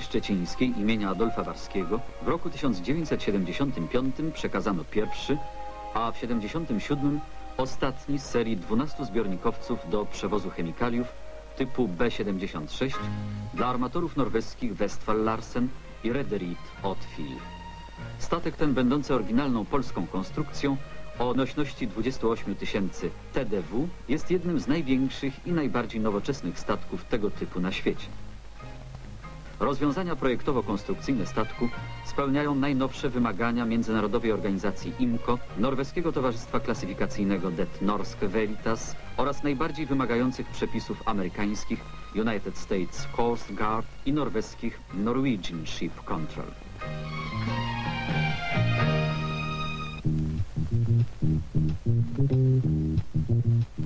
Szczecińskiej imienia Adolfa Warskiego w roku 1975 przekazano pierwszy, a w 1977 ostatni z serii 12 zbiornikowców do przewozu chemikaliów typu B-76 dla armatorów norweskich Westfal Larsen i Rederit Otfil. Statek ten, będący oryginalną polską konstrukcją, o nośności 28 tysięcy TDW, jest jednym z największych i najbardziej nowoczesnych statków tego typu na świecie. Rozwiązania projektowo-konstrukcyjne statku spełniają najnowsze wymagania Międzynarodowej Organizacji IMCO, Norweskiego Towarzystwa Klasyfikacyjnego Det Norske Veritas oraz najbardziej wymagających przepisów amerykańskich United States Coast Guard i norweskich Norwegian Ship Control.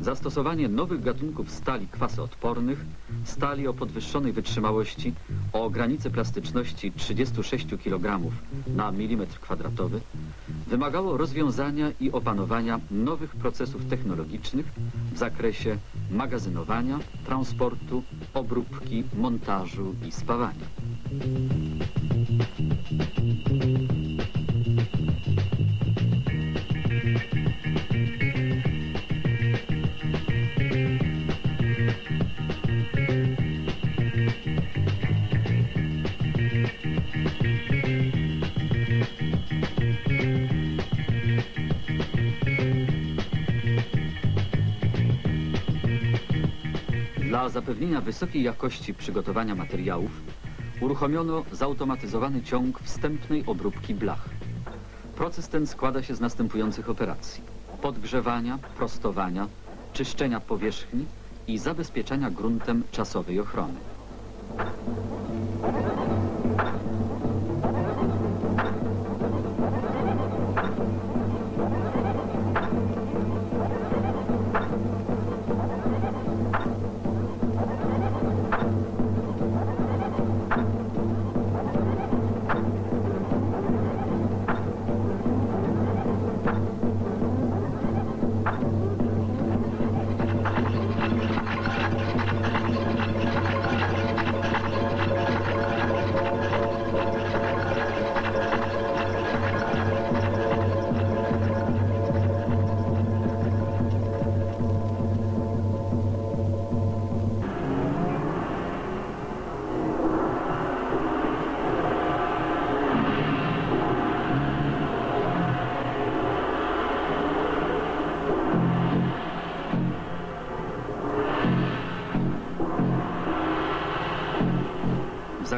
Zastosowanie nowych gatunków stali kwasoodpornych, stali o podwyższonej wytrzymałości, o granicy plastyczności 36 kg na milimetr kwadratowy, wymagało rozwiązania i opanowania nowych procesów technologicznych w zakresie magazynowania, transportu, obróbki, montażu i spawania. Zapewnienia wysokiej jakości przygotowania materiałów uruchomiono zautomatyzowany ciąg wstępnej obróbki blach. Proces ten składa się z następujących operacji. Podgrzewania, prostowania, czyszczenia powierzchni i zabezpieczania gruntem czasowej ochrony.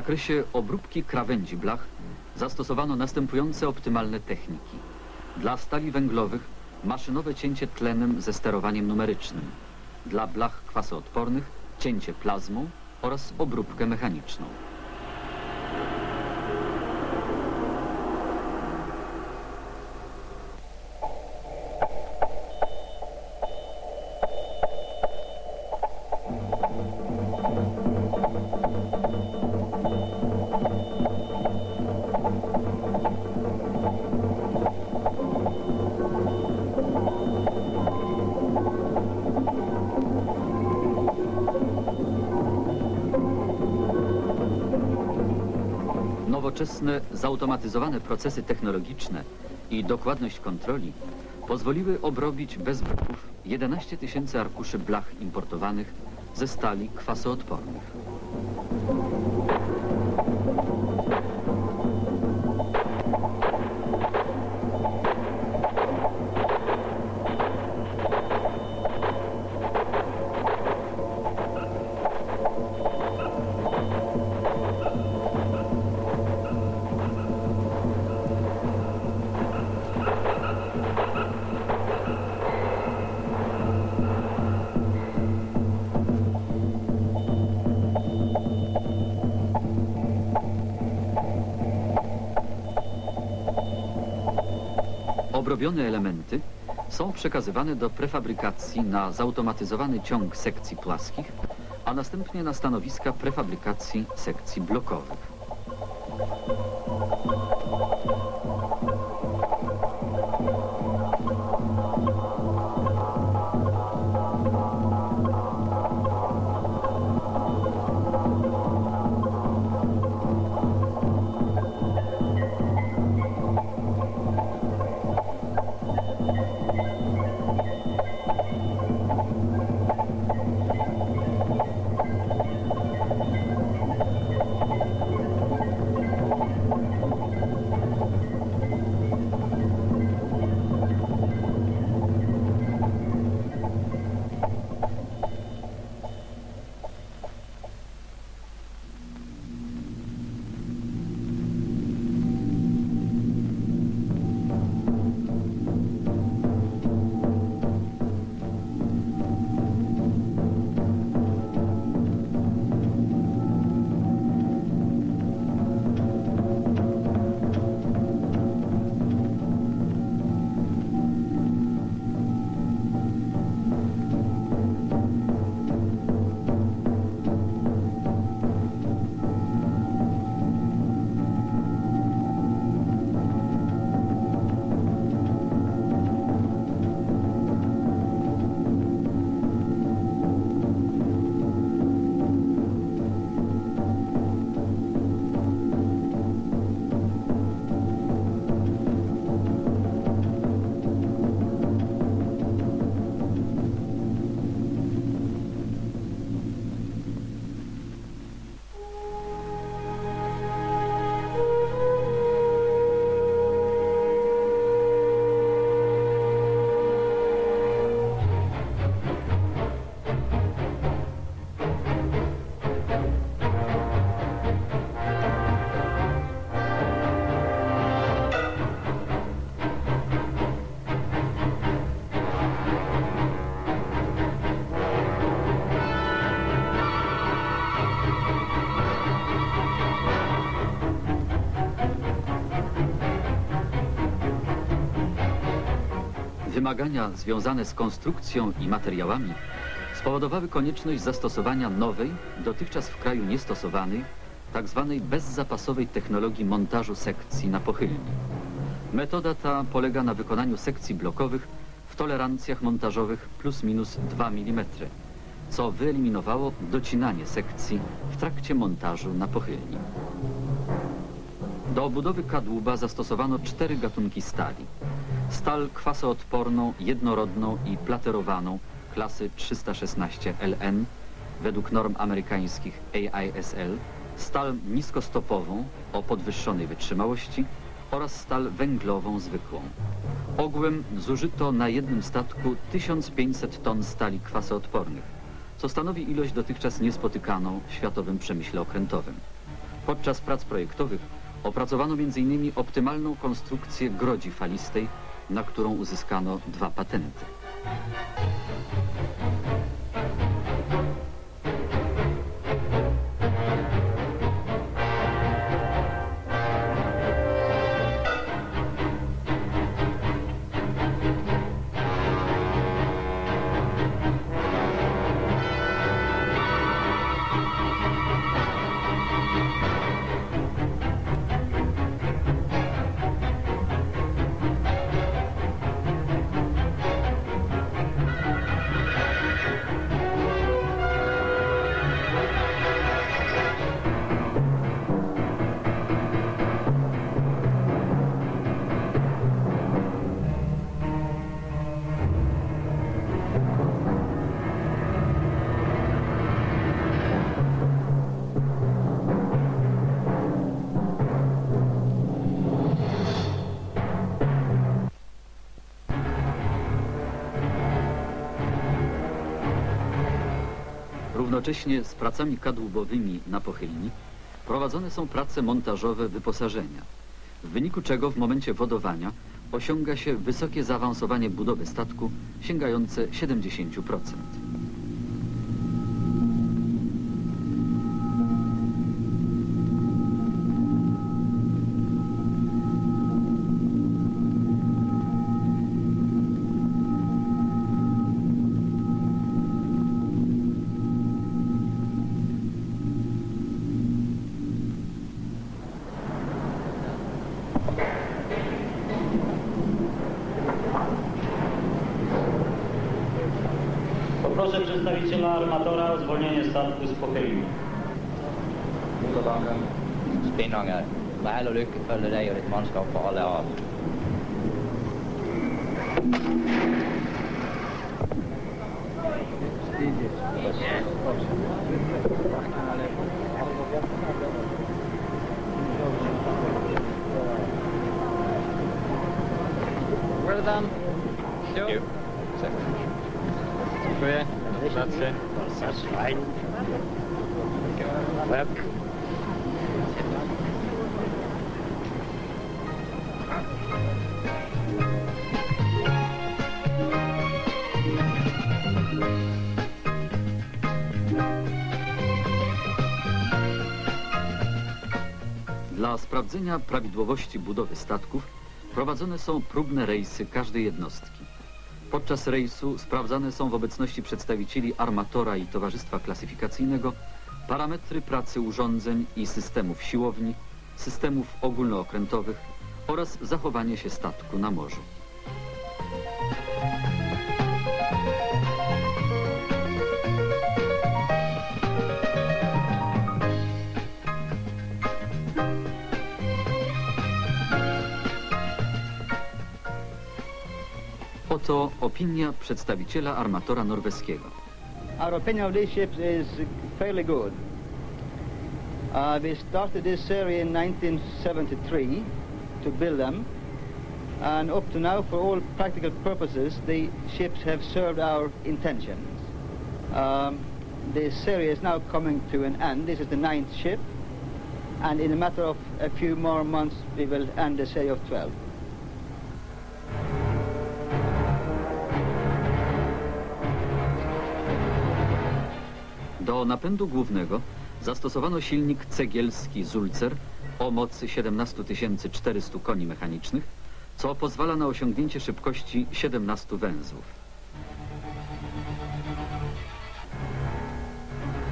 Zakresie obróbki krawędzi blach zastosowano następujące optymalne techniki. Dla stali węglowych maszynowe cięcie tlenem ze sterowaniem numerycznym. Dla blach kwasoodpornych cięcie plazmą oraz obróbkę mechaniczną. Nowoczesne, zautomatyzowane procesy technologiczne i dokładność kontroli pozwoliły obrobić bez braków 11 tysięcy arkuszy blach importowanych ze stali kwasoodpornych. Obrobione elementy są przekazywane do prefabrykacji na zautomatyzowany ciąg sekcji płaskich, a następnie na stanowiska prefabrykacji sekcji blokowych. Wymagania związane z konstrukcją i materiałami spowodowały konieczność zastosowania nowej, dotychczas w kraju niestosowanej, tak zwanej bezzapasowej technologii montażu sekcji na pochylni. Metoda ta polega na wykonaniu sekcji blokowych w tolerancjach montażowych plus minus 2 mm, co wyeliminowało docinanie sekcji w trakcie montażu na pochylni. Do obudowy kadłuba zastosowano cztery gatunki stali. Stal kwasoodporną, jednorodną i platerowaną klasy 316 LN według norm amerykańskich AISL, stal niskostopową o podwyższonej wytrzymałości oraz stal węglową zwykłą. Ogółem zużyto na jednym statku 1500 ton stali kwasoodpornych, co stanowi ilość dotychczas niespotykaną w światowym przemyśle okrętowym. Podczas prac projektowych opracowano m.in. optymalną konstrukcję grodzi falistej, na którą uzyskano dwa patenty. Równocześnie z pracami kadłubowymi na pochylni prowadzone są prace montażowe wyposażenia, w wyniku czego w momencie wodowania osiąga się wysokie zaawansowanie budowy statku sięgające 70%. przedstawiciela armatora o zwolnienie statku z pochyliny. Motorbanken. Väl och lycka följer dig och ditt manskap på alla hav. Well done. Well, Dla sprawdzenia prawidłowości budowy statków prowadzone są próbne rejsy każdej jednostki. Podczas rejsu sprawdzane są w obecności przedstawicieli armatora i towarzystwa klasyfikacyjnego parametry pracy urządzeń i systemów siłowni, systemów ogólnookrętowych oraz zachowanie się statku na morzu. Oto opinia przedstawiciela armatora norweskiego. Our opinion of these ships is fairly good. Uh, we started this series in 1973 to build them, and up to now, for all practical purposes, the ships have served our intentions. Um, series is now coming to an end. This is the ninth ship, and in a matter of a few more months, we will end the series of 12. Do napędu głównego zastosowano silnik cegielski Zulcer o mocy 17 400 koni mechanicznych, co pozwala na osiągnięcie szybkości 17 węzłów.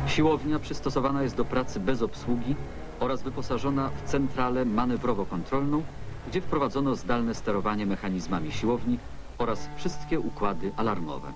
Siłownia przystosowana jest do pracy bez obsługi oraz wyposażona w centralę manewrowo-kontrolną, gdzie wprowadzono zdalne sterowanie mechanizmami siłowni oraz wszystkie układy alarmowe.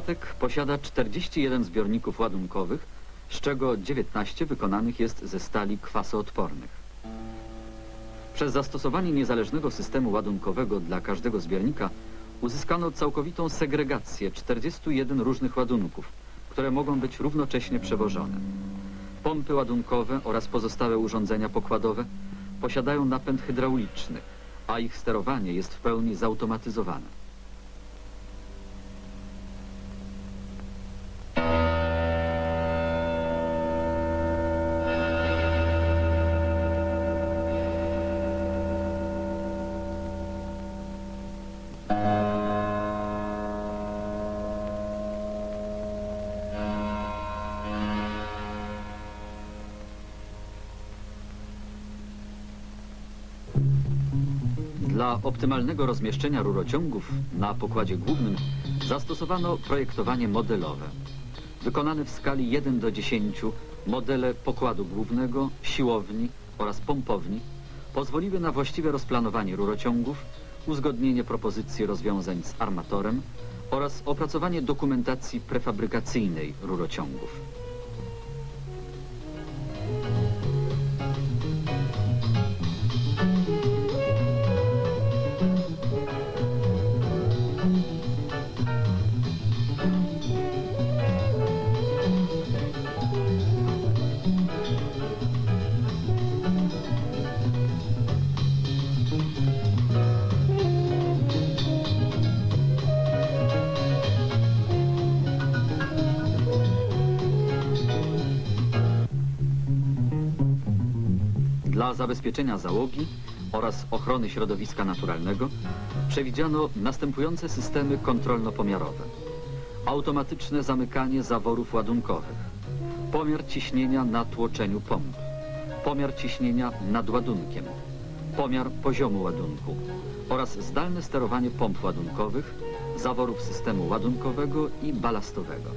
Statek posiada 41 zbiorników ładunkowych, z czego 19 wykonanych jest ze stali kwasoodpornych. Przez zastosowanie niezależnego systemu ładunkowego dla każdego zbiornika uzyskano całkowitą segregację 41 różnych ładunków, które mogą być równocześnie przewożone. Pompy ładunkowe oraz pozostałe urządzenia pokładowe posiadają napęd hydrauliczny, a ich sterowanie jest w pełni zautomatyzowane. Optymalnego rozmieszczenia rurociągów na pokładzie głównym zastosowano projektowanie modelowe. Wykonane w skali 1 do 10 modele pokładu głównego, siłowni oraz pompowni pozwoliły na właściwe rozplanowanie rurociągów, uzgodnienie propozycji rozwiązań z armatorem oraz opracowanie dokumentacji prefabrykacyjnej rurociągów. Dla zabezpieczenia załogi oraz ochrony środowiska naturalnego przewidziano następujące systemy kontrolno-pomiarowe. Automatyczne zamykanie zaworów ładunkowych, pomiar ciśnienia na tłoczeniu pomp, pomiar ciśnienia nad ładunkiem, pomiar poziomu ładunku oraz zdalne sterowanie pomp ładunkowych, zaworów systemu ładunkowego i balastowego.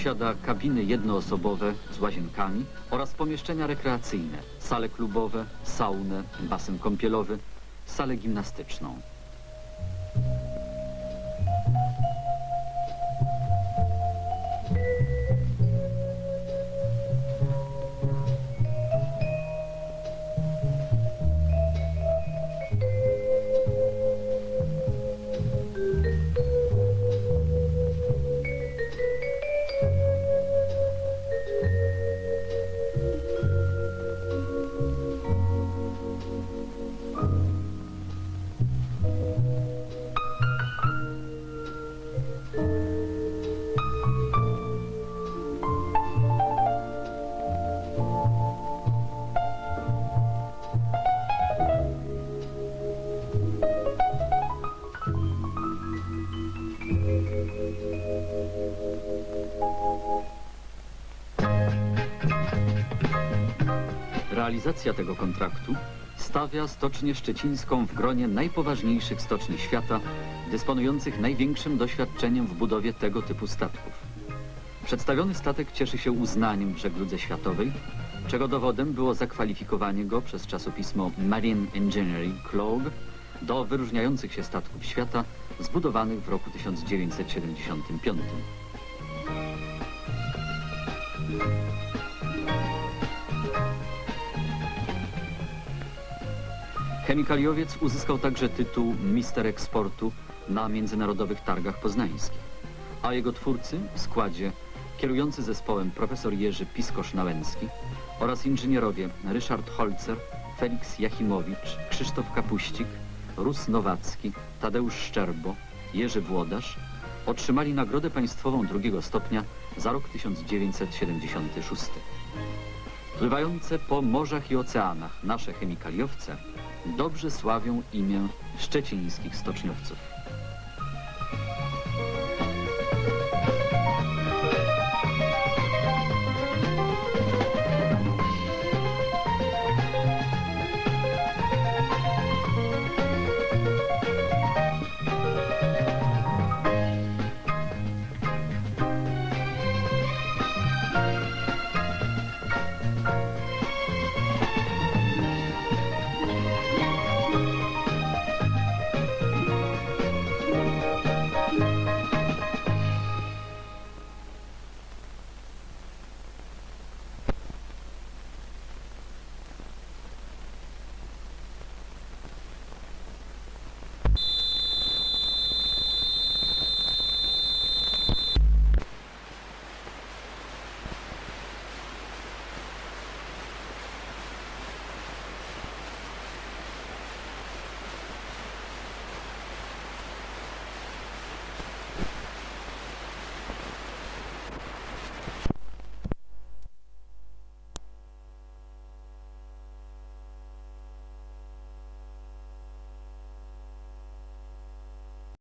Posiada kabiny jednoosobowe z łazienkami oraz pomieszczenia rekreacyjne, sale klubowe, saunę, basen kąpielowy, salę gimnastyczną. Realizacja tego kontraktu stawia Stocznię Szczecińską w gronie najpoważniejszych stoczni świata, dysponujących największym doświadczeniem w budowie tego typu statków. Przedstawiony statek cieszy się uznaniem w żegludze światowej, czego dowodem było zakwalifikowanie go przez czasopismo Marine Engineering Clog do wyróżniających się statków świata zbudowanych w roku 1975. Chemikaliowiec uzyskał także tytuł Mister Eksportu na międzynarodowych targach poznańskich, a jego twórcy w składzie kierujący zespołem profesor Jerzy Piskosz-Nałęcki oraz inżynierowie Ryszard Holzer, Felix Jachimowicz, Krzysztof Kapuścik, Rus Nowacki, Tadeusz Szczerbo, Jerzy Włodarz otrzymali Nagrodę Państwową drugiego stopnia za rok 1976. Pływające po morzach i oceanach nasze chemikaliowce dobrze sławią imię szczecińskich stoczniowców.